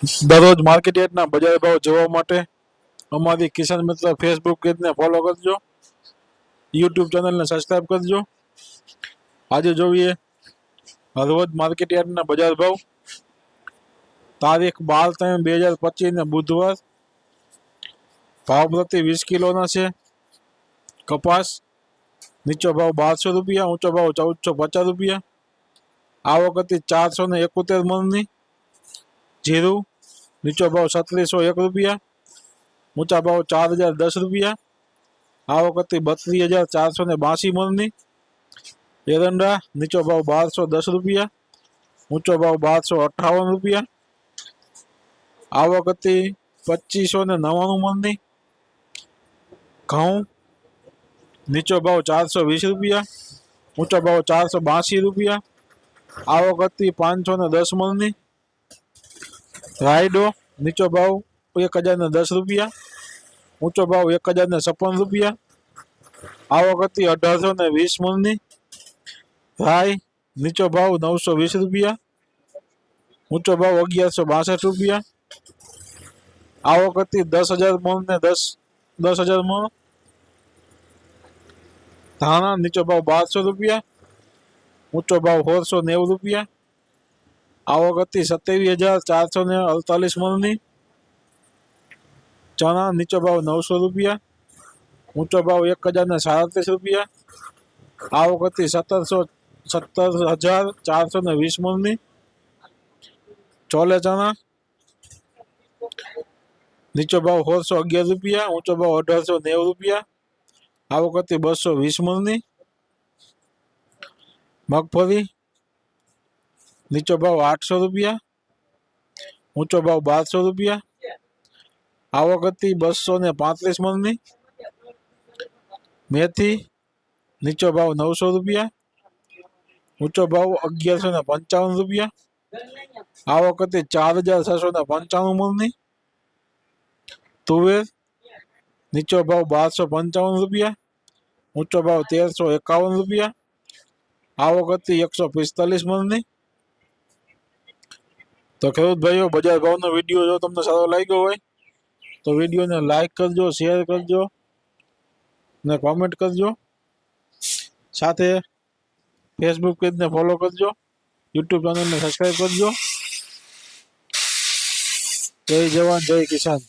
દરરોજ માર્કેટ યાર્ડના બજાર ભાવ જોવા માટે અમારી કિસાન મિત્ર ફેસબુક પેજને ફોલો કરજો. યુટ્યુબ ચેનલને સબસ્ક્રાઈબ કરજો. આજે જોઈએ હળવદ માર્કેટ યાર્ડના બજાર ભાવ. તારીખ બાર ત્રણ બે હજાર પચીસને બુધવાર. ભાવ પ્રતિ વીસ કિલોના છે. કપાસ નીચો ભાવ બારસો રૂપિયા, ઊંચો ભાવ ચૌદસો પચાસ રૂપિયા. આ વખતે ચારસો ને એકોતેર મણની. જીરું નીચો ભાવ સત્રીસો એક રૂપિયા ઊંચા ભાવ ચાર હજાર દસ રૂપિયા આવક હતી બત્રીસ હજાર ચારસો ને બાસી મણની એરંડા નીચો ભાવ બારસો દસ રૂપિયા ઊંચો ભાવ બારસો અઠ્ઠાવન રૂપિયા આવક હતી પચીસો ને નવ્વાણું મણની ઘઉં નીચો ભાવ ચારસો વીસ રૂપિયા ઊંચો ભાવ ચારસો બાસી રૂપિયા આવક હતી પાંચસો ને દસ મણની રાયડો નીચો ભાવ એક હજાર ને દસ રૂપિયા ઊંચો ભાવ એક હજાર ને છપ્પન રૂપિયા આવક હતી અઢારસો ને વીસ મણની રાય નીચો ભાવ નવસો વીસ રૂપિયા ઊંચો ભાવ અગિયારસો બાસઠ રૂપિયા આવક હતી દસ હજાર મણ ને દસ દસ હજાર મણ ધાણા નીચો ભાવ બારસો રૂપિયા ઊંચો ભાવ સોળસો નેવું રૂપિયા આવક હતી સત્યાવીસ હજાર ચારસો ને અડતાલીસ મણની ચણા નીચો ભાવ નવસો રૂપિયા ઊંચો ભાવ એક હજાર ને સાડત્રીસ રૂપિયા આવક હતી સત્તરસો સત્તર હજાર ચારસો ને વીસ મણની ચોલે ચણા નીચો ભાવ સોળસો અગિયાર રૂપિયા ઊંચો ભાવ અઢારસો નેવું રૂપિયા આવક હતી બસો વીસ મણની મગફળી નીચો ભાવ આઠસો રૂપિયા ઊંચો ભાવ બારસો રૂપિયા આવક હતી બસો ને પાંત્રીસ મણની મેથી નીચો ભાવ નવસો રૂપિયા ઊંચો ભાવ અગિયારસો ને પંચાવન રૂપિયા આવક હતી ચાર હજાર છસો ને પંચાણું મણની તુવેર નીચો ભાવ બારસો પંચાવન રૂપિયા ઊંચો ભાવ તેરસો એકાવન રૂપિયા આવક હતી એકસો પિસ્તાલીસ મણની તો ખેડૂત ભાઈઓ, બજાર ભાવનો વીડિયો જો તમને સારો લાગ્યો હોય, તો વિડીયોને લાઈક કરજો શેર કરજો ને કોમેન્ટ કરજો. સાથે ફેસબુક પેજને ફોલો કરજો યુટ્યુબ ચેનલને સબસ્ક્રાઈબ કરજો. જય જવાન, જય કિસાન.